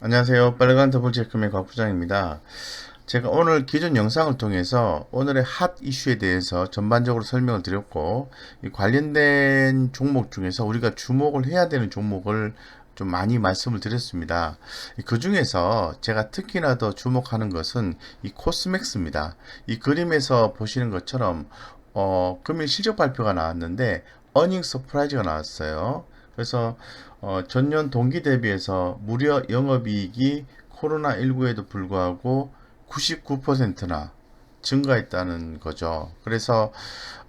안녕하세요. 빨간 더블 체크맨 곽부장입니다. 제가 오늘 기존 영상을 통해서 오늘의 핫 이슈에 대해서 전반적으로 설명을 드렸고 이 관련된 종목 중에서 우리가 주목을 해야 되는 종목을 좀 많이 말씀을 드렸습니다. 그 중에서 제가 특히나 더 주목하는 것은 이 코스맥스입니다. 이 그림에서 보시는 것처럼 어, 금일 실적 발표가 나왔는데 어닝 서프라이즈가 나왔어요. 그래서 어, 전년 동기 대비해서 무려 영업이익이 코로나19에도 불구하고 99%나 증가했다는 거죠. 그래서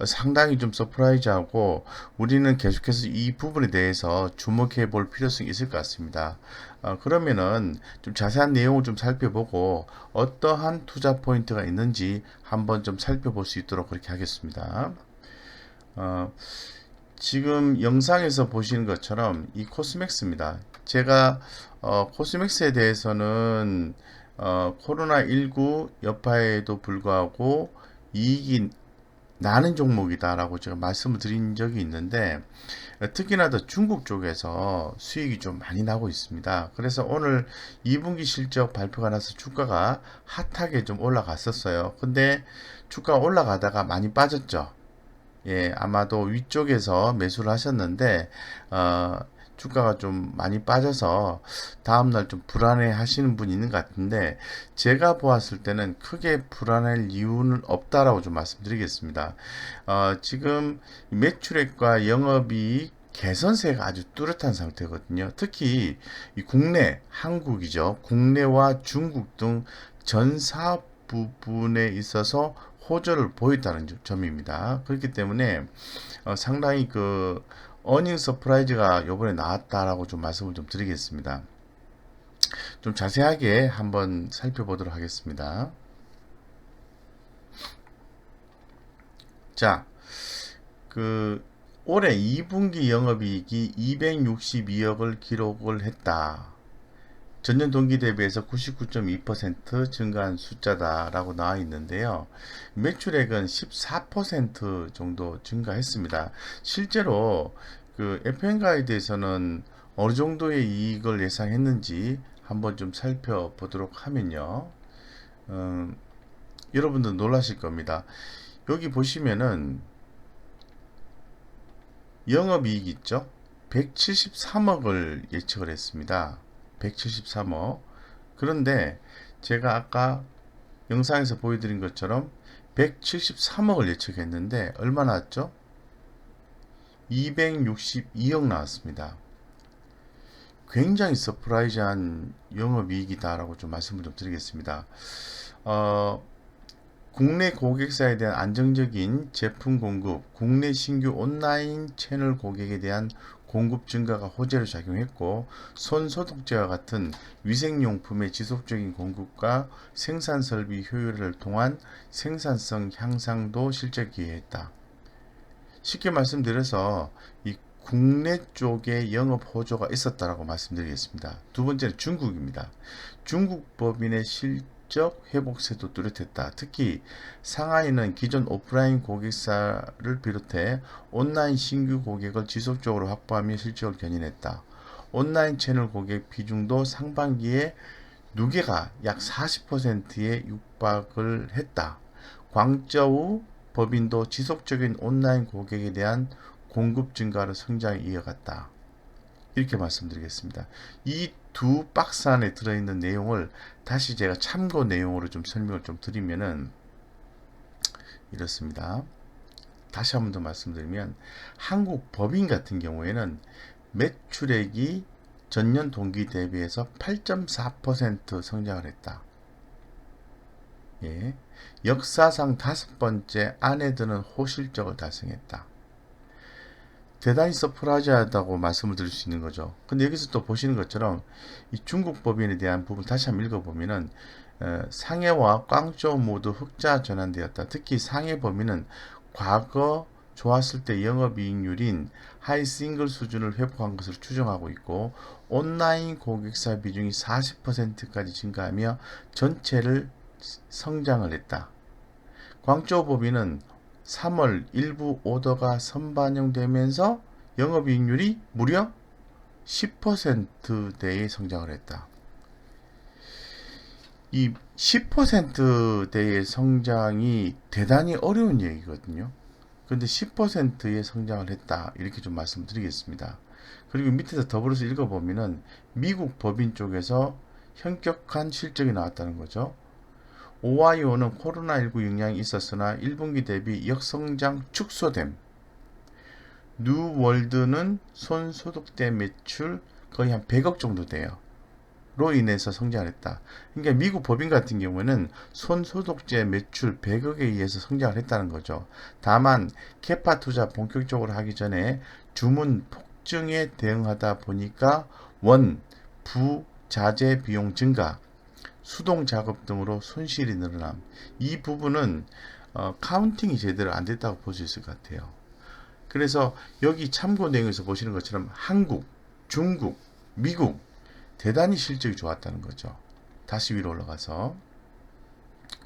상당히 좀 서프라이즈하고 우리는 계속해서 이 부분에 대해서 주목해 볼 필요성이 있을 것 같습니다. 어, 그러면은 좀 자세한 내용을 좀 살펴보고 어떠한 투자 포인트가 있는지 한번 좀 살펴볼 수 있도록 그렇게 하겠습니다. 어, 지금 영상에서 보시는 것처럼 이 코스맥스입니다. 제가 어, 코스맥스에 대해서는 어, 코로나19 여파에도 불구하고 이익이 나는 종목이다라고 제가 말씀을 드린 적이 있는데 특히나 더 중국 쪽에서 수익이 좀 많이 나고 있습니다. 그래서 오늘 2분기 실적 발표가 나서 주가가 핫하게 좀 올라갔었어요. 근데 주가 올라가다가 많이 빠졌죠. 예, 아마도 위쪽에서 매수를 하셨는데, 어, 주가가 좀 많이 빠져서 다음날 좀 불안해 하시는 분이 있는 것 같은데, 제가 보았을 때는 크게 불안할 이유는 없다라고 좀 말씀드리겠습니다. 어, 지금 매출액과 영업이 개선세가 아주 뚜렷한 상태거든요. 특히 국내, 한국이죠. 국내와 중국 등 전 사업 부분에 있어서 호조를 보였다는 점입니다. 그렇기 때문에 어, 상당히 그 어닝 서프라이즈가 요번에 나왔다라고 좀 말씀을 좀 드리겠습니다. 좀 자세하게 한번 살펴보도록 하겠습니다. 자, 그 올해 2분기 영업이익이 262억을 기록을 했다. 전년 동기 대비해서 99.2% 증가한 숫자다라고 나와 있는데요. 매출액은 14% 정도 증가했습니다. 실제로 그 FM 가이드에서는 어느 정도의 이익을 예상했는지 한번 좀 살펴보도록 하면요. 음, 여러분들 놀라실 겁니다. 여기 보시면은 영업이익 있죠? 173억을 예측을 했습니다. 173억. 그런데 제가 아까 영상에서 보여드린 것처럼 173억을 예측했는데 얼마 나왔죠? 262억 나왔습니다. 굉장히 서프라이즈한 영업이익이다라고 좀 말씀을 좀 드리겠습니다. 어, 국내 고객사에 대한 안정적인 제품 공급, 국내 신규 온라인 채널 고객에 대한 공급 증가가 호재로 작용했고 손 소독제와 같은 위생용품의 지속적인 공급과 생산 설비 효율을 통한 생산성 향상도 실제 기여했다. 쉽게 말씀드려서 이 국내 쪽에 영업 호조가 있었다라고 말씀드리겠습니다. 두 번째는 중국입니다. 중국 법인의 실 실적 회복세도 뚜렷했다. 특히 상하이는 기존 오프라인 고객사를 비롯해 온라인 신규 고객을 지속적으로 확보하며 실적을 견인했다. 온라인 채널 고객 비중도 상반기에 누계가 약 40%에 육박을 했다. 광저우 법인도 지속적인 온라인 고객에 대한 공급 증가로 성장을 이어갔다. 이렇게 말씀드리겠습니다. 이 두 박스 안에 들어있는 내용을 다시 제가 참고 내용으로 좀 설명을 좀 드리면은 이렇습니다. 다시 한 번 더 말씀드리면 한국 법인 같은 경우에는 매출액이 전년 동기 대비해서 8.4% 성장을 했다. 예. 역사상 다섯 번째 안에 드는 호실적을 달성했다. 대단히 서프라이즈하다고 말씀을 드릴 수 있는 거죠. 근데 여기서 또 보시는 것처럼 이 중국 법인에 대한 부분 다시 한번 읽어보면은 어, 상해와 꽝조 모두 흑자 전환되었다. 특히 상해 범위는 과거 좋았을 때 영업이익률인 하이 싱글 수준을 회복한 것을 추정하고 있고 온라인 고객사 비중이 40%까지 증가하며 전체를 성장을 했다. 광조 법인은 3월 일부 오더가 선반영되면서 영업이익률이 무려 10%대의 성장을 했다. 이 10%대의 성장이 대단히 어려운 얘기거든요. 그런데 10%의 성장을 했다. 이렇게 좀 말씀드리겠습니다. 그리고 밑에서 더불어서 읽어보면은 미국 법인 쪽에서 현격한 실적이 나왔다는 거죠. 오하이오는 코로나19 영향이 있었으나 1분기 대비 역성장 축소됨. 뉴월드는 손소독대 매출 거의 한 100억 정도 돼요. 로 인해서 성장했다. 그러니까 미국 법인 같은 경우에는 손소독제 매출 100억에 의해서 성장을 했다는 거죠. 다만 캐파 투자 본격적으로 하기 전에 주문 폭증에 대응하다 보니까 원, 부, 자재 비용 증가, 수동 작업 등으로 손실이 늘어남. 이 부분은 어, 카운팅이 제대로 안 됐다고 볼 수 있을 것 같아요. 그래서 여기 참고 내용에서 보시는 것처럼 한국, 중국, 미국 대단히 실적이 좋았다는 거죠. 다시 위로 올라가서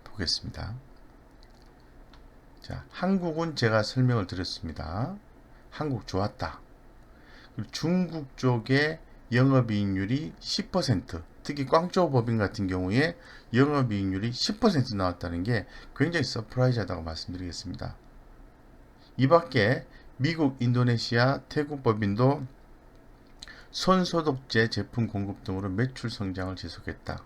보겠습니다. 자, 한국은 제가 설명을 드렸습니다. 한국 좋았다. 중국 쪽에 영업이익률이 10%, 특히 꽝쪼 법인 같은 경우에 영업이익률이 10% 나왔다는 게 굉장히 서프라이즈하다고 말씀드리겠습니다. 이 밖에 미국, 인도네시아, 태국 법인도 손소독제 제품 공급 등으로 매출 성장을 지속했다.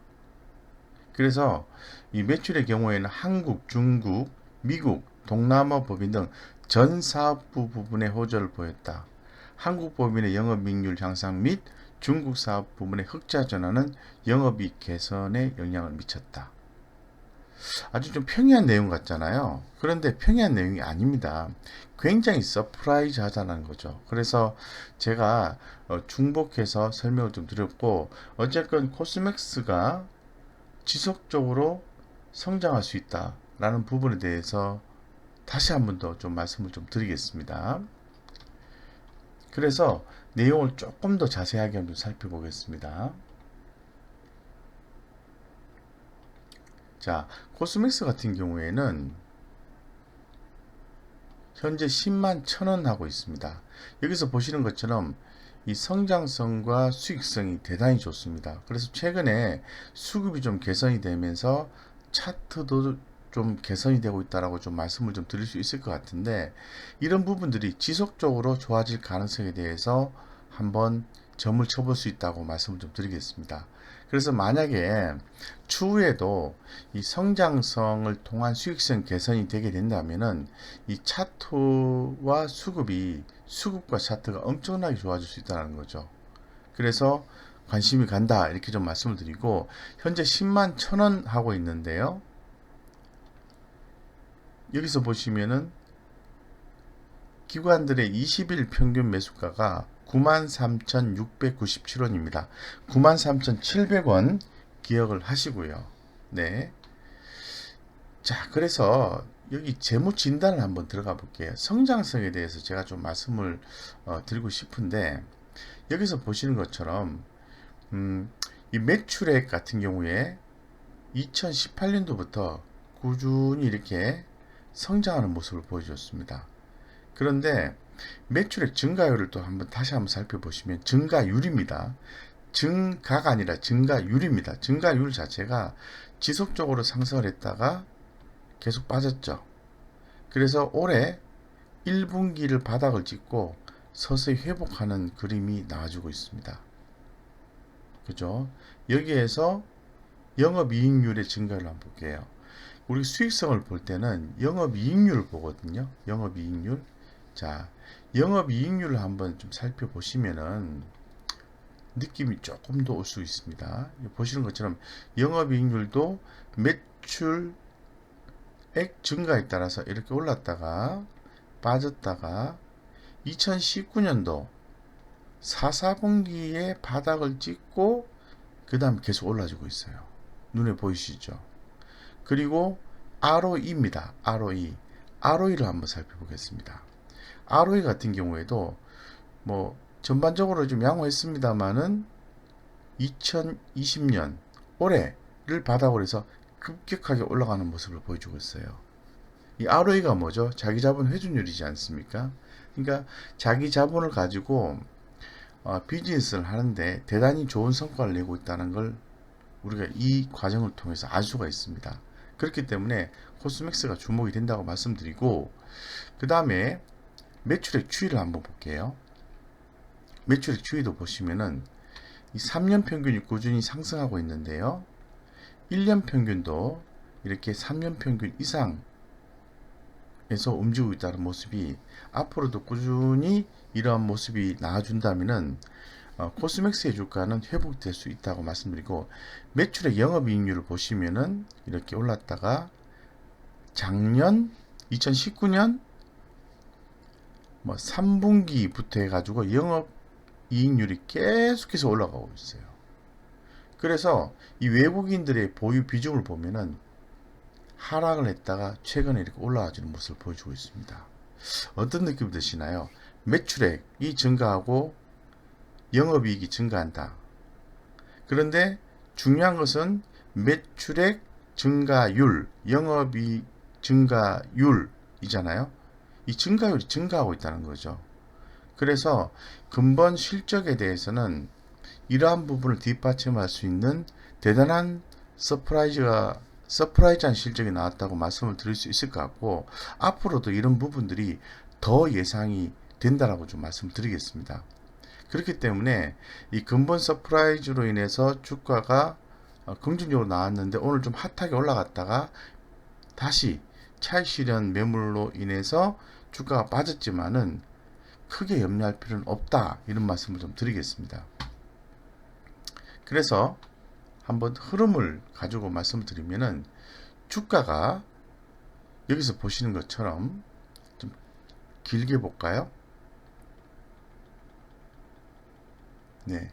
그래서 이 매출의 경우에는 한국, 중국, 미국, 동남아 법인 등 전 사업부 부분에 호조를 보였다. 한국 법인의 영업이익률 향상 및 중국 사업 부문의 흑자 전환은 영업이익 개선에 영향을 미쳤다. 아주 좀 평이한 내용 같잖아요. 그런데 평이한 내용이 아닙니다. 굉장히 서프라이즈 하다는 거죠. 그래서 제가 어, 중복해서 설명을 좀 드렸고, 어쨌건 코스맥스가 지속적으로 성장할 수 있다라는 부분에 대해서 다시 한 번 더 좀 말씀을 좀 드리겠습니다. 그래서 내용을 조금 더 자세하게 한번 살펴보겠습니다. 자, 코스맥스 같은 경우에는 현재 10만 1000원 하고 있습니다. 여기서 보시는 것처럼 이 성장성과 수익성이 대단히 좋습니다. 그래서 최근에 수급이 좀 개선이 되면서 차트도 좀 개선이 되고 있다라고 좀 말씀을 좀 드릴 수 있을 것 같은데 이런 부분들이 지속적으로 좋아질 가능성에 대해서 한번 점을 쳐볼 수 있다고 말씀을 좀 드리겠습니다. 그래서 만약에 추후에도 이 성장성을 통한 수익성 개선이 되게 된다면은 이 차트와 수급이 수급과 차트가 엄청나게 좋아질 수 있다는 거죠. 그래서 관심이 간다 이렇게 좀 말씀을 드리고 현재 10만 1000원 하고 있는데요. 여기서 보시면은 기관들의 20일 평균 매수가가 93,697원입니다. 93,700원 기억을 하시고요. 네. 자, 그래서 여기 재무 진단을 한번 들어가 볼게요. 성장성에 대해서 제가 좀 말씀을 어, 드리고 싶은데 여기서 보시는 것처럼 음, 이 매출액 같은 경우에 2018년도부터 꾸준히 이렇게 성장하는 모습을 보여줬습니다. 그런데 매출액 증가율을 또 한번 다시 한번 살펴보시면 증가율입니다. 증가가 아니라 증가율입니다. 증가율 자체가 지속적으로 상승을 했다가 계속 빠졌죠. 그래서 올해 1분기를 바닥을 찍고 서서히 회복하는 그림이 나와주고 있습니다. 그죠? 여기에서 영업이익률의 증가를 한번 볼게요. 우리 수익성을 볼 때는 영업이익률을 보거든요. 영업이익률. 자, 영업이익률을 한번 좀 살펴보시면은 느낌이 조금 더 올 수 있습니다. 보시는 것처럼 영업이익률도 매출액 증가에 따라서 이렇게 올랐다가 빠졌다가 2019년도 4, 4분기에 바닥을 찍고 그 다음 계속 올라지고 있어요. 눈에 보이시죠? 그리고 ROE입니다. ROE. ROE를 한번 살펴보겠습니다. ROE 같은 경우에도 뭐 전반적으로 좀 양호했습니다만은 2020년 올해를 바닥으로 해서 급격하게 올라가는 모습을 보여주고 있어요. 이 ROE가 뭐죠? 자기 자본 회전율이지 않습니까? 그러니까 자기 자본을 가지고 어, 비즈니스를 하는데 대단히 좋은 성과를 내고 있다는 걸 우리가 이 과정을 통해서 알 수가 있습니다. 그렇기 때문에 코스맥스가 주목이 된다고 말씀드리고 그 다음에 매출액 추이를 한번 볼게요. 매출액 추이도 보시면은 이 3년 평균이 꾸준히 상승하고 있는데요. 1년 평균도 이렇게 3년 평균 이상에서 움직이고 있다는 모습이 앞으로도 꾸준히 이러한 모습이 나와준다면은 어, 코스맥스의 주가는 회복될 수 있다고 말씀드리고 매출의 영업이익률을 보시면은 이렇게 올랐다가 작년 2019년 뭐 3분기부터 해가지고 영업 이익률이 계속해서 올라가고 있어요. 그래서 이 외국인들의 보유 비중을 보면은 하락을 했다가 최근에 이렇게 올라가지는 모습을 보여주고 있습니다. 어떤 느낌 드시나요? 매출액이 증가하고 영업이익이 증가한다. 그런데 중요한 것은 매출액 증가율, 영업이익 증가율이잖아요. 이 증가율이 증가하고 있다는 거죠. 그래서 근본 실적에 대해서는 이러한 부분을 뒷받침할 수 있는 대단한 서프라이즈가 서프라이즈한 실적이 나왔다고 말씀을 드릴 수 있을 것 같고 앞으로도 이런 부분들이 더 예상이 된다라고 좀 말씀드리겠습니다. 그렇기 때문에 이 근본 서프라이즈로 인해서 주가가 어, 긍정적으로 나왔는데 오늘 좀 핫하게 올라갔다가 다시 차익 실현 매물로 인해서 주가가 빠졌지만은 크게 염려할 필요는 없다 이런 말씀을 좀 드리겠습니다. 그래서 한번 흐름을 가지고 말씀을 드리면은 주가가 여기서 보시는 것처럼 좀 길게 볼까요? 네.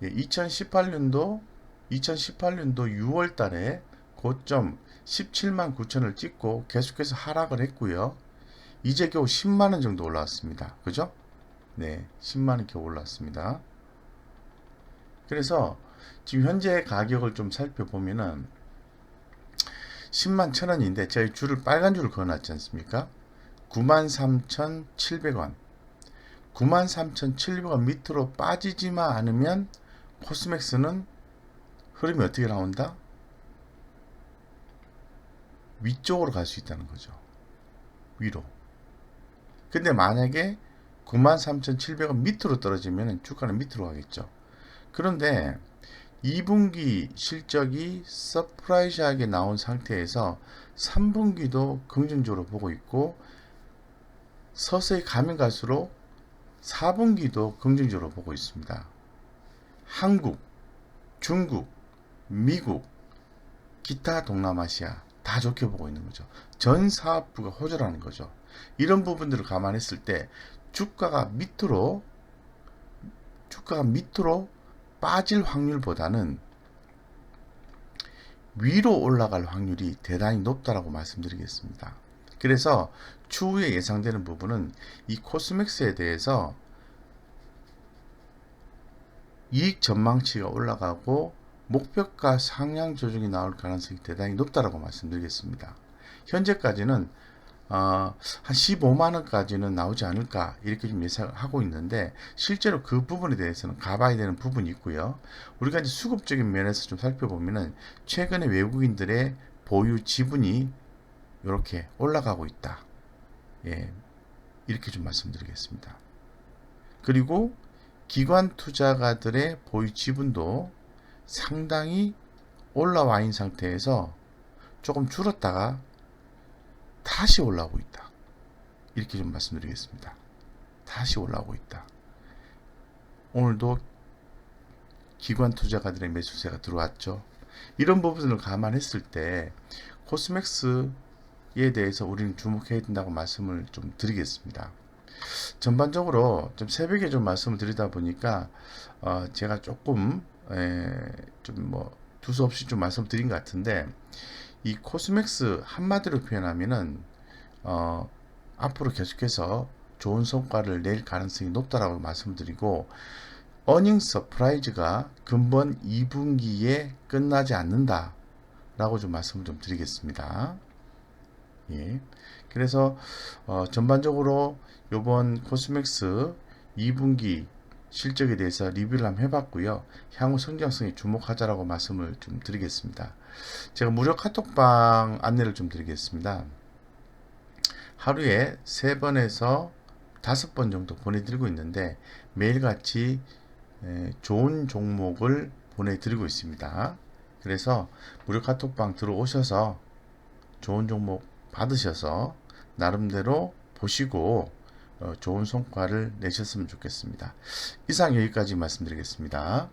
2018년도 2018년도 6월 달에 고점 17만 9천을 찍고 계속해서 하락을 했고요. 이제 겨우 10만 원 정도 올라왔습니다. 그죠? 네, 10만 원 겨우 올라왔습니다. 그래서 지금 현재 가격을 좀 살펴보면은 10만 천 원인데 저희 줄을 빨간 줄을 그어놨지 않습니까? 93,700원 93,700원 밑으로 빠지지만 않으면 코스맥스는 흐름이 어떻게 나온다? 위쪽으로 갈 수 있다는 거죠. 위로. 근데 만약에 93,700원 밑으로 떨어지면 주가는 밑으로 가겠죠. 그런데 2분기 실적이 서프라이즈하게 나온 상태에서 3분기도 긍정적으로 보고 있고 서서히 가면 갈수록 4분기도 긍정적으로 보고 있습니다. 한국, 중국, 미국, 기타 동남아시아 다 좋게 보고 있는 거죠. 전 사업부가 호조라는 거죠. 이런 부분들을 감안했을 때 주가가 밑으로 주가가 밑으로 빠질 확률보다는 위로 올라갈 확률이 대단히 높다라고 말씀드리겠습니다. 그래서 추후에 예상되는 부분은 이 코스맥스에 대해서 이익 전망치가 올라가고 목표가 상향 조정이 나올 가능성이 대단히 높다라고 말씀드리겠습니다. 현재까지는 어, 한 15만 원까지는 나오지 않을까 이렇게 좀 예상하고 있는데 실제로 그 부분에 대해서는 가봐야 되는 부분이 있고요. 우리가 이제 수급적인 면에서 좀 살펴보면은 최근에 외국인들의 보유 지분이 이렇게 올라가고 있다. 예, 이렇게 좀 말씀드리겠습니다. 그리고 기관 투자가들의 보유 지분도 상당히 올라와 있는 상태에서 조금 줄었다가 다시 올라오고 있다. 이렇게 좀 말씀드리겠습니다. 다시 올라오고 있다. 오늘도 기관 투자가들의 매수세가 들어왔죠. 이런 부분을 감안했을 때 코스맥스에 대해서 우리는 주목해야 된다고 말씀을 좀 드리겠습니다. 전반적으로 좀 새벽에 좀 말씀을 드리다 보니까 어 제가 조금 좀 뭐 두서없이 좀 말씀드린 것 같은데 이 코스맥스 한마디로 표현하면은 어, 앞으로 계속해서 좋은 성과를 낼 가능성이 높다라고 말씀드리고 어닝 서프라이즈가 근본 2분기에 끝나지 않는다 라고 좀 말씀을 좀 드리겠습니다. 예. 그래서 어, 전반적으로 요번 코스맥스 2분기 실적에 대해서 리뷰를 한번 해봤고요. 향후 성장성에 주목하자라고 말씀을 좀 드리겠습니다. 제가 무료 카톡방 안내를 좀 드리겠습니다. 하루에 세 번에서 다섯 번 정도 보내드리고 있는데 매일같이 에, 좋은 종목을 보내드리고 있습니다. 그래서 무료 카톡방 들어오셔서 좋은 종목 받으셔서 나름대로 보시고 어, 좋은 성과를 내셨으면 좋겠습니다. 이상 여기까지 말씀드리겠습니다.